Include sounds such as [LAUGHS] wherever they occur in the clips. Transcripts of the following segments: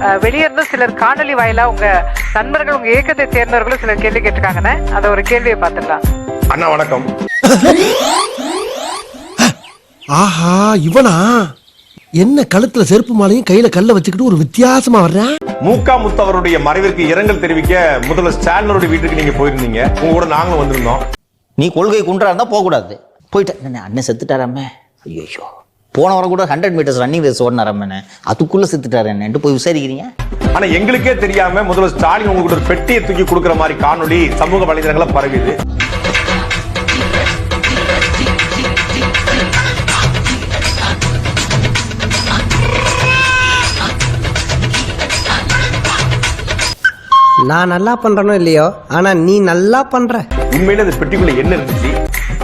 அஹ், வெளியே இருந்து சிலர் காணொலி வாயிலா உங்க நண்பர்கள் உங்க இயக்கத்தை சேர்ந்தவர்களும் சிலர் கேள்வி கேட்டிருக்காங்கன்னு அதை ஒரு கேள்வியை பார்த்துடலாம் அண்ணா வணக்கம். ஆஹா இவனா? என்ன கழுத்துல செருப்பு மாலையும் கையில கல்ல வச்சுக்கிட்டு ஒரு வித்தியாசமா வர்றான் மூகா முத்து அவருடைய மறைவிற்கு இரங்கல் தெரிவிக்க முதல்வர் ஸ்டாலினுடைய வீட்டுக்கு நீங்க போயிருந்தீங்க. உங்க கூட நாங்களும் வந்திருந்தோம். நீ கொள்கை குன்றா இருந்தால் போகக்கூடாது. போயிட்டேன் என்ன அண்ணன் செத்துட்டாராமே. ஐயோ போன வாரம் கூட ஹண்ட்ரட் மீட்டர்ஸ் ரன்னிங் ரேஸ் ஓடினாராமே அதுக்குள்ளே செத்துட்டாரு என்னன்ட்டு போய் விசாரிக்கிறீங்க? ஆனா எங்களுக்கே தெரியாம முதல்வர் ஸ்டாலின் உங்களுக்கு ஒரு பெட்டியை தூக்கி கொடுக்கிற மாதிரி காணொளி சமூக வலைதளங்கள பரவிது நான் நல்லா பண்றனோ இல்லையோ? ஆனா நீ நல்லா பண்ற. உண்மையில அந்த பெட்டிக்குள்ள என்ன இருந்துச்சு?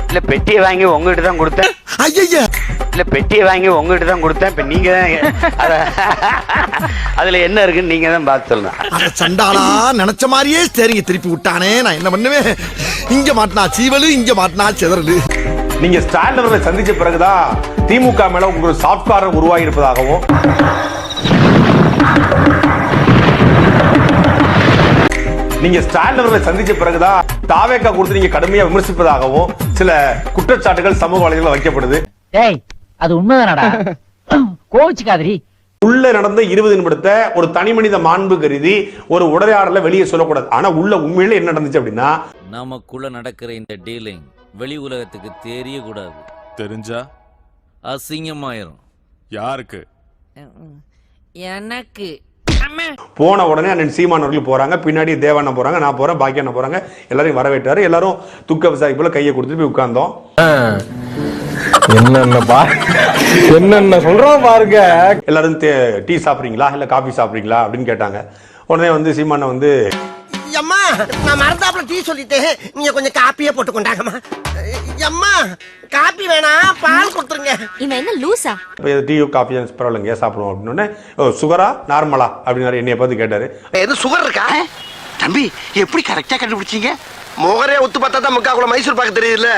இல்ல பெட்டியை வாங்கி உங்ககிட்ட தான் கொடுத்தேன். ஐயா இல்ல பெட்டியை வாங்கி உங்ககிட்ட தான் கொடுத்தேன். இப்ப நீங்க தான் அத- அதுல என்ன இருக்குன்னு நீங்க தான் பார்த்து சொல்லணும் அட சண்டாளா நினைச்ச மாதிரியே சரிங்க திருப்பி விட்டானே நான் என்ன பண்ணுவேன்? இங்க மாட்டினா சீவலு இங்க மாட்டினா சிதறலு. நீங்க அவர்களை சந்திச்ச பிறகுதான் திமுக மேல உங்களுக்கு ஒரு சாஃப்ட் கார்னர் உருவாகி இருப்பதாகவும் நீங்க அவர்களை சந்திச்ச பிறகுதான் தாவேக்கா கொடுத்து நீங்க கடுமையா விமர்சிப்பதாகவும் சில குற்றச்சாட்டுகள் சமூக வலைதளத்தில் வைக்கப்படுது. டேய் அது உண்மைதானடா? [LAUGHS] கோவிச்சுக்காதரி உள்ள நடந்த இருபது நிமிடத்தை ஒரு தனி மனித மாண்பு கருதி ஒரு உரையாடல வெளியே சொல்லக்கூடாது. ஆனா உள்ள உண்மையில என்ன நடந்துச்சு அப்படின்னா நமக்குள்ள நடக்கிற இந்த டீலிங் வெளி உலகத்துக்கு தெரியக்கூடாது. தெரிஞ்சா? அசிங்கமாயிரும். யாருக்கு? எனக்கு. போன உடனே அண்ணன் சீமான் அவர்கள் போறாங்க பின்னாடி தேவாண்ணா போறாங்க நான் போறேன் பாக்கி அண்ணா போறாங்க எல்லாரையும் வரவேற்றாரு எல்லாரும் துக்க விசாரிப்புல கையை கொடுத்துட்டு போய் உட்கார்ந்தோம். என்னென்ன பா என்னென்ன சொல்றோம் பாருங்க. எல்லாரும் டீ சாப்பிட்றீங்களா? இல்ல காபி சாப்பிட்றீங்களா? அப்படின்னு கேட்டாங்க. உடனே வந்து சீமானை வந்து அம்மா நான் மறந்தாப்புல டீ சொல்லிட்டேன். நீங்க கொஞ்சம் காப்பியே போட்டு கொண்டாங்கம்மா. அம்மா காப்பி வேணாம் பால் கொடுத்துருங்க. இவன் என்ன லூசா? "இப்ப டீ காஃபி பரவாயில்லைங்க சாப்பிடுவோம் அப்படின்னு சுகரா? நார்மலா? அப்படின்னு என்னைய பார்த்து கேட்டாரு. எது சுகர் இருக்கா? தம்பி எப்படி கரெக்டா கண்டுபிடிச்சீங்க? முகரே ஒத்து பார்த்தா தான் முக்கா கூட மைசூர் பாக்க தெரியுதுல்ல.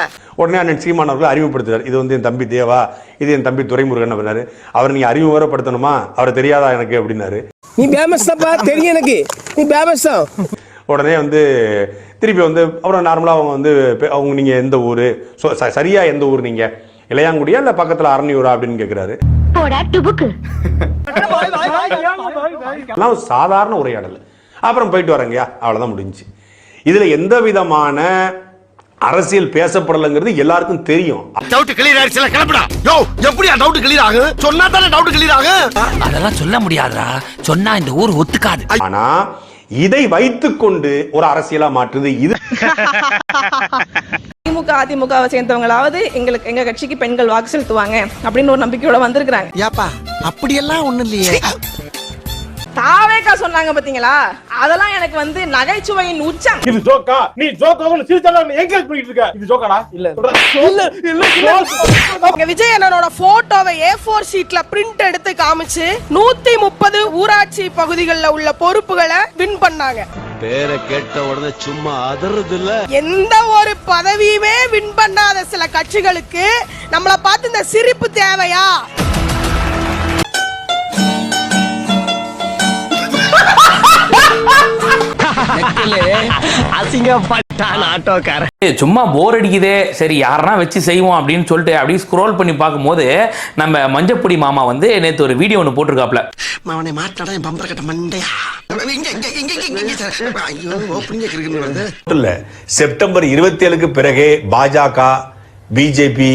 உடனே அண்ணன் சீமான் அவர்கள் அறிமுகப்படுத்துறாரு. இது வந்து என் தம்பி தேவா இது என் தம்பி துரைமுருகன் அப்படின்னாரு அவர் நீங்க அறிமுகப்படுத்தணுமா அவர் தெரியாதா எனக்கு அப்படின்னாரு. நீ பேமஸ் தான்ப்பா தெரியும் எனக்கு. நீ பேமஸ் தான். உடனே வந்து திருப்பி வந்து அப்புறம் நார்மலாக அவங்க வந்து அவங்க நீங்கள் எந்த ஊர்? சரியா எந்த ஊர் நீங்கள் இளையாங்குடியா இல்லை பக்கத்தில் அரணியூரா அப்படின்னு கேட்குறாரு சாதாரண உரையாடல். அப்புறம் போயிட்டு வரேங்கய்யா அவ்வளோதான் முடிஞ்சுச்சு. இதில் எந்த விதமான அரசியல் பேசப்படலைங்கிறது எல்லாருக்கும் தெரியும். டவுட் கிளியர் ஆயிடுச்சுல கிளம்புடா. யோ எப்படியா டவுட் கிளியர் ஆகும் சொன்னா தானே டவுட் கிளியர் ஆகும் அதெல்லாம் சொல்ல முடியாதுடா. சொன்னா இந்த ஊர் ஒத்துக்காது. ஆனா இதை வைத்துக்கொண்டு ஒரு அரசியலா மாற்றுது இது. திமுக அதிமுகவை சேர்ந்தவங்களாவது எங்களுக்கு எங்க கட்சிக்கு பெண்கள் வாக்கு செலுத்துவாங்க அப்படின்னு ஒரு நம்பிக்கையோட வந்திருக்காங்க ஏப்பா அப்படியெல்லாம் ஒண்ணும் இல்லையே. தாவேக்கா சொன்னாங்க பாத்தீங்களா? அதெல்லாம் எனக்கு வந்து நகைச்சுவையின் உச்சம். இது ஜோக்கா. நீ ஜோக்கா சிரிச்சாலும் என்கரேஜ் பண்ணிட்டு இருக்க. இது ஜோக்காடா? இல்ல. இல்ல இல்ல விஜய் அண்ணனோட போட்டோவை ஏ ஃபோர் ஷீட்ல பிரிண்ட் எடுத்து காமிச்சு நூத்தி முப்பது ஊராட்சி பகுதிகளில் உள்ள பொறுப்புகளை வின் பண்ணாங்க. பேரை கேட்ட உடனே சும்மா அதறது இல்ல எந்த ஒரு பதவியுமே வின் பண்ணாத சில கட்சிகளுக்கு நம்மள பார்த்து இந்த சிரிப்பு தேவையா? அசிங்கப்பட்டான் ஆட்டோக்காரன். சும்மா போர் அடிக்குதே. சரி யாரனா வச்சு செய்வோம் அப்படின்னு சொல்லிட்டு அப்படியே ஸ்க்ரோல் பண்ணி பார்க்கும்போது நம்ம மஞ்சப்பொடி மாமா வந்து நேற்று ஒரு வீடியோ ஒன்று போட்டிருக்காப்ல. அவனை மாட்டாடா என் பம்பர கட்ட மண்டையா? இங்க இங்க இங்க இங்க இங்க சார் ஐயோ ஓப்பனிங் இருக்கு வருது. இல்ல செப்டம்பர் இருபத்தி ஏழுக்கு பிறகே பாஜக பிஜேபி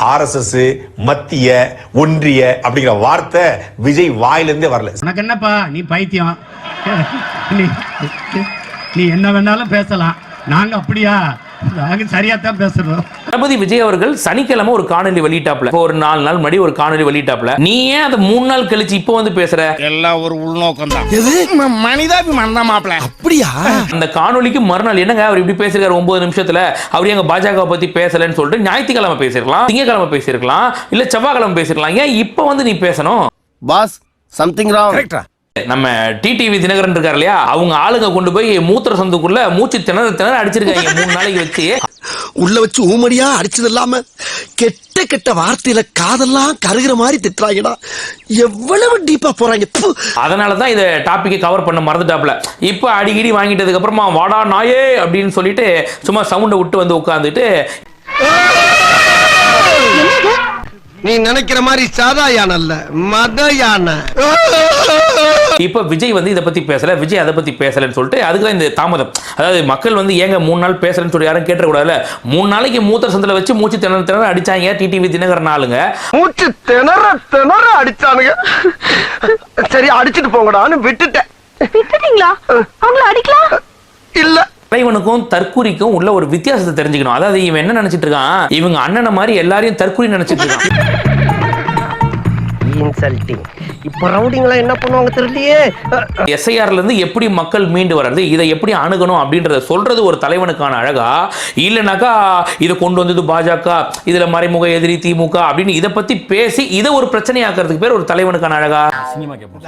ஆர்எஸ்எஸ் மத்திய ஒன்றிய அப்படிங்கிற வார்த்தை விஜய் வாயிலிருந்தே வரல. உனக்கு என்னப்பா? நீ பைத்தியம். நீ நீ என்ன வேணாலும் பேசலாம். நாங்க அப்படியா? நாங்க சரியா தான் பேசுறோம். தளபதி விஜய் அவர்கள் சனிக்கிழமை ஒரு காணொலி வெளியிட்டாப்ல ஒரு நாலு நாள் முன்னாடி ஒரு காணொலி வெளியிட்டாப்ல நீ ஏன் அதை மூணு நாள் கழிச்சு இப்போ வந்து பேசுற? எல்லாம் ஒரு உள்நோக்கம் தான் எது மனிதாபிமானம் தான் மாப்பிள அப்படியா? அந்த காணொலிக்கு மறுநாள் என்னங்க? அவர் இப்படி பேசிருக்காரு ஒன்பது நிமிஷத்துல. அவர் எங்க பாஜக பத்தி பேசலன்னு சொல்லிட்டு ஞாயிற்றுக்கிழமை பேசிருக்கலாம் திங்கக்கிழமை பேசிருக்கலாம் இல்ல செவ்வாய்க்கிழமை பேசிருக்கலாம். ஏன் இப்போ வந்து நீ பேசணும்? பாஸ் சம்திங் ராங் கரெக்டா நம்ம டிடிவி தினகரன் இருக்கார் இல்லையா? அவங்க ஆளுங்க கொண்டு போய் மூத்திர சந்துக்குள்ள மூச்சு திணற திணற அடிச்சிருக்காங்க. மூணு நாளைக்கு வச்சு. உள்ள வச்சு ஊமடியா அடிச்சது இல்லாம கெட்ட கெட்ட வார்த்தையில காதெல்லாம் கருகிற மாதிரி திட்டுறாங்கடா. எவ்வளவு டீப்பா போறாங்க. அதனால தான் இதை டாப்பிக்கை கவர் பண்ண மறந்துட்டாப்ல இப்போ அடிக்கடி வாங்கிட்டதுக்கு அப்புறமா வாடா நாயே அப்படின்னு சொல்லிட்டு சும்மா சவுண்டை விட்டு வந்து உட்காந்துட்டு நீ நினைக்கிற மாதிரி சாதா யானை அல்ல மத யானை இப்போ விஜய் வந்து இதை பத்தி பேசல விஜய் அதை பத்தி பேசலன்னு சொல்லிட்டு அதுக்கு தான் இந்த தாமதம். அதாவது மக்கள் வந்து ஏங்க மூணு நாள் பேசலன்னு சொல்லி யாரும் கேட்டக்கூடாதுல மூணு நாளைக்கு மூத்தர் சந்தில வச்சு மூச்சு திணற திணற அடிச்சாங்க டிடிவி தினகரன் ஆளுங்க. மூச்சு திணற திணற அடிச்சானுங்க. சரி அடிச்சிட்டு போங்கடான்னு விட்டுட்டேன். விட்டுட்டீங்களா? அவங்கள அடிக்கலாம்? இல்ல. தலைவனுக்கும் தற்கூரிக்கும் உள்ள ஒரு வித்தியாசத்தை தெரிஞ்சுக்கணும். அதாவது இவன் என்ன நினைச்சிட்டு இருக்கான்? இவங்க அண்ணனை மாதிரி எல்லாரையும் தற்கூரி நினைச்சிட்டு இருக்கான். இன்சல்ட்டிங் இப்ப ரவுடிங்களா என்ன பண்ணுவாங்க தெரியலையே எஸ்ஐஆர்ல இருந்து எப்படி மக்கள் மீண்டு வர்றது இதை எப்படி அணுகணும் அப்படின்றத சொல்றது ஒரு தலைவனுக்கான அழகா இல்லைனாக்கா இதை கொண்டு வந்தது பாஜக இதுல மறைமுக எதிரி திமுக அப்படின்னு இதை பத்தி பேசி இதை ஒரு பிரச்சனையாக்குறதுக்கு பேர் ஒரு தலைவனுக்கான அழகா? சினிமா கேட்போம்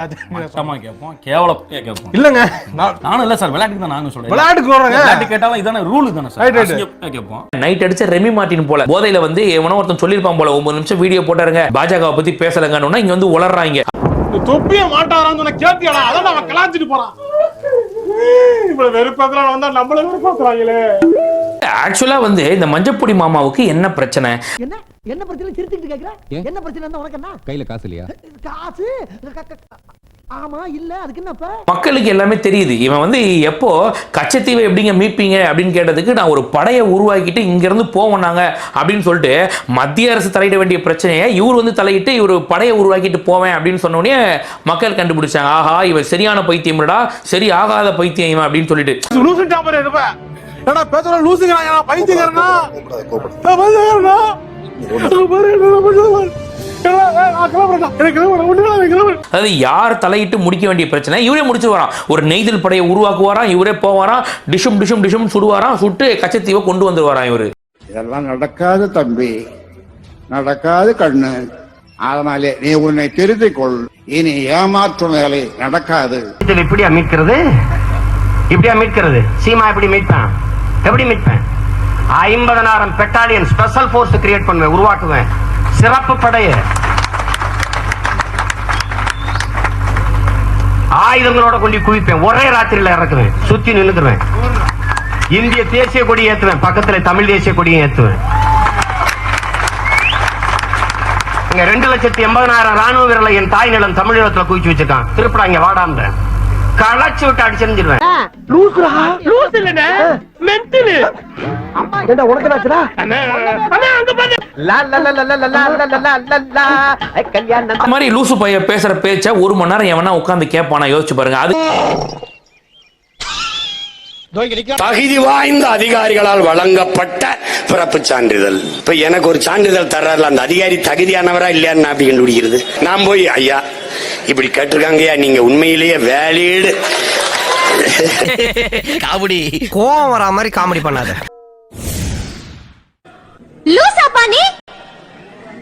கேட்போம். கேவலம் கேட்போம். இல்லங்க. நான் நானும் இல்ல சார் விளையாட்டுக்கு தான் நானும் சொல்றேன். விளையாட்டுக்கு. விளையாட்டு கேட்டாலும் இதான ரூல் தானே சார். கேட்போம். நைட் அடிச்ச ரெமி மார்ட்டின் போல போதையில வந்து எவனோ ஒருத்தன் சொல்லியிருப்பான் போல ஒன்பது நிமிஷம் வீடியோ போட்டாருங்க. பாஜகவை பத்தி பேசலங்கன்னு இங்க வந்து உளறாங்க இந்த தொப்பிய மாட்டாரான்னு சொன்ன கேட்டியாடா? அதான் அவன் கலாச்சிட்டு போறான். இவ்வளவு வெறுப்பேத்துறான் வந்தா நம்மள ஆக்சுவலா வந்து இந்த மஞ்சப்பொடி மாமாவுக்கு என்ன பிரச்சனை? என்ன? என்ன பிரச்சனை? சிரிச்சுட்டு கேக்குற? என்ன பிரச்சனை இருந்தா உனக்கு என்ன? கையில காசு இல்லையா? காசு? ஆமா இல்ல அதுக்கு என்னப்ப மக்களுக்கு எல்லாமே தெரியுது. இவன் வந்து எப்போ கச்சத்தீவை எப்படிங்க மீட்பீங்க அப்படின்னு கேட்டதுக்கு நான் ஒரு படையை உருவாக்கிட்டு இங்க இருந்து போவோம் நாங்க அப்படின்னு சொல்லிட்டு மத்திய அரசு தலையிட வேண்டிய பிரச்சனையை இவர் வந்து தலையிட்டு இவர் படையை உருவாக்கிட்டு போவேன் அப்படின்னு சொன்ன உடனே மக்கள் கண்டுபிடிச்சாங்க. ஆஹா இவன் சரியான பைத்தியம்டா சரி ஆகாத பைத்தியம் இவன் அப்படின்னு சொல்லிட்டு. பேசுற லூசுங்கிறான் பைத்தியக்காரனா? அதாவது யார் தலையிட்டு முடிக்க வேண்டிய பிரச்சனை? இவரே முடிச்சு வரான் ஒரு நெய்தல் படையை உருவாக்குவாராம் இவரே போவாராம் டிஷும் டிஷும் டிஷும் சுடுவாராம் சுட்டு கச்சத்தீவை கொண்டு வந்துருவாராம் இவரு. இதெல்லாம் நடக்காது தம்பி. நடக்காது கண்ணு. அதனாலே நீ உன்னை திருத்திக் கொள். இனி ஏமாற்றும் வேலை நடக்காது. இதில் இப்படியா மீட்கிறது இப்படியா மீட்கிறது சீமா எப்படி மீட்பேன்? எப்படி மீட்பேன்? ஐம்பதனாயிரம் பெட்டாலியன் ஸ்பெஷல் போர்ஸ் கிரியேட் பண்ணுவேன் உருவாக்குவேன். சிறப்பு படையை. ஆயுதங்களோட கொண்டு குவிப்பேன். ஒரே ராத்திரியில இறக்குவேன். சுத்தி நின்னுக்குவேன். இந்திய தேசிய கொடி ஏத்துவேன். பக்கத்துல தமிழ் தேசிய கொடியும் ஏத்துவேன். ரெண்டு லட்சத்தி எண்பதனாயிரம் ராணுவ வீரர்களை என் தாய் நிலம் தமிழகத்துல குவிச்சு வச்சிருக்கான். திருப்படா இங்க வாடாந்த களைச்சு விட்டு அடிச்சிருந்துருவேன் உனக்கு கல்யாணம் மாதிரி லூசு பைய பேசுற பேச்ச ஒரு மணி நேரம் எவனா உட்காந்து கேட்பானா யோசிச்சு பாருங்க அது தகுதி வாய்ந்த அதிகாரிகளால் வழங்கப்பட்ட பிறப்பு சான்றிதழ் இப்ப எனக்கு ஒரு சான்றிதழ் தர்றாருல அந்த அதிகாரி தகுதியானவரா இல்லையான்னு அப்படி கண்டுபிடிக்கிறது நான் போய் ஐயா இப்படி கேட்டிருக்காங்கய்யா நீங்க உண்மையிலேயே வேலீடு காமெடி கோவம் வரா மாதிரி காமெடி பண்ணாத